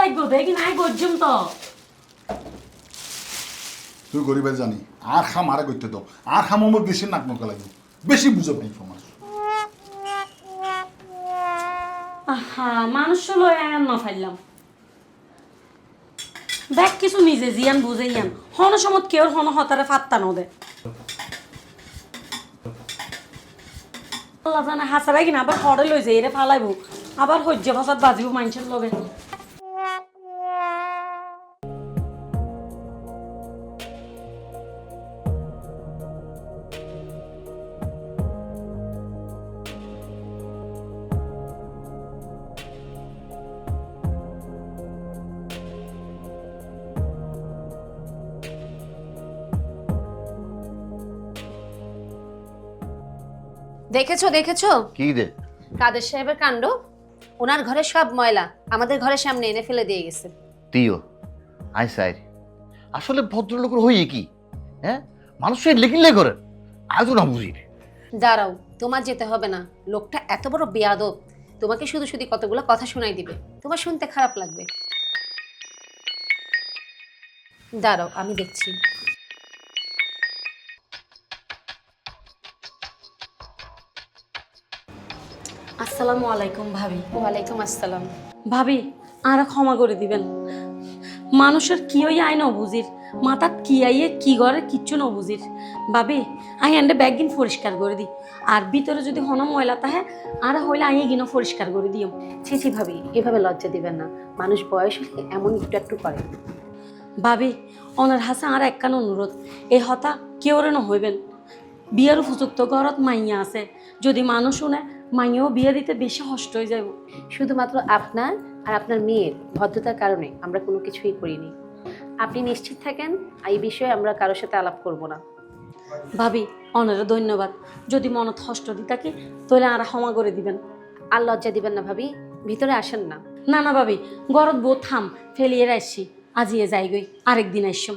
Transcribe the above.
লাগবে দেখি নাই গজ্জম তো। তুই গরিবের জানি আর খাম আরে করতে দাও আর খাম আমার বেশি নাক নকা লাগবে বেশি বুঝো সমাজ আহা মানুষ লয় না ফাইলাম। দেখ কিছু নিজে জিয়ান বুঝে ইয়ান হন সমত কেউ হন হতারে ফাত্তা নদে আল্লাহ জানে হাসারাই কিনা আবার হরে লই যায় এরে ফালাইব। আবার সহ্য ভাষাত বাজিব মানুষের লগে। দেখেছ দেখেছ? কি রে কাদের সাহেবের কাণ্ড? ওনার ঘরে সব ময়লা। আমাদের ঘরের সামনে এনে ফেলে দিয়ে গেছে। তুইও আই সাইর। আসলে ভদ্রলোকের হইয়ে কি? হ্যাঁ? মানুষ লেখিলে করে। আজও না বুঝি। দাঁড়াও তোমার যেতে হবে না। লোকটা এত বড় বেয়াদব। তোমাকে শুধু শুধু কতগুলো কথা শোনাই দিবে। তোমার শুনতে খারাপ লাগবে। দাঁড়াও আমি দেখছি। আসসালামু আলাইকুম ভাবি। ওয়ালাইকুম আসসালাম। ভাবি আর ক্ষমা করে দিবেন। মানুষের কি ওই আয় নবুজির মাথাত কি আইয়ে কি করে কিচ্ছু নবুজির ভাবি আই এন্ডে ব্যাগিন পরিষ্কার করে দিই আর ভিতরে যদি হন ময়লা তাহে আর হইলে আইয়ে গিনো পরিষ্কার করে দিও। ছি ছি ভাবি এভাবে লজ্জা দিবেন না। মানুষ বয়স হলে এমন একটু একটু করে। ভাবি অনার হাসে আর একখান অনুরোধ। এই হতা কেউ কেউরে নহইবেন বিয়ের উপযুক্ত ঘরত মাইয়া আছে। যদি মানুষ শুনে মাইয়াও বিয়ে দিতে বেশি হষ্ট হয়ে যাব শুধুমাত্র আপনার আর আপনার মেয়ের ভদ্রতার কারণে আমরা কোনো কিছুই করিনি। আপনি নিশ্চিত থাকেন এই বিষয়ে আমরা কারোর সাথে আলাপ করব না। ভাবি অনারে ধন্যবাদ। যদি মনত হষ্ট দি থাকি তাহলে আর ক্ষমা করে দিবেন। আর লজ্জা দিবেন না ভাবি ভিতরে আসেন না। না না ভাবি গরত বউ থাম ফেলিয়ে আসছি। আজিয়ে যাই গই আরেকদিন আসছম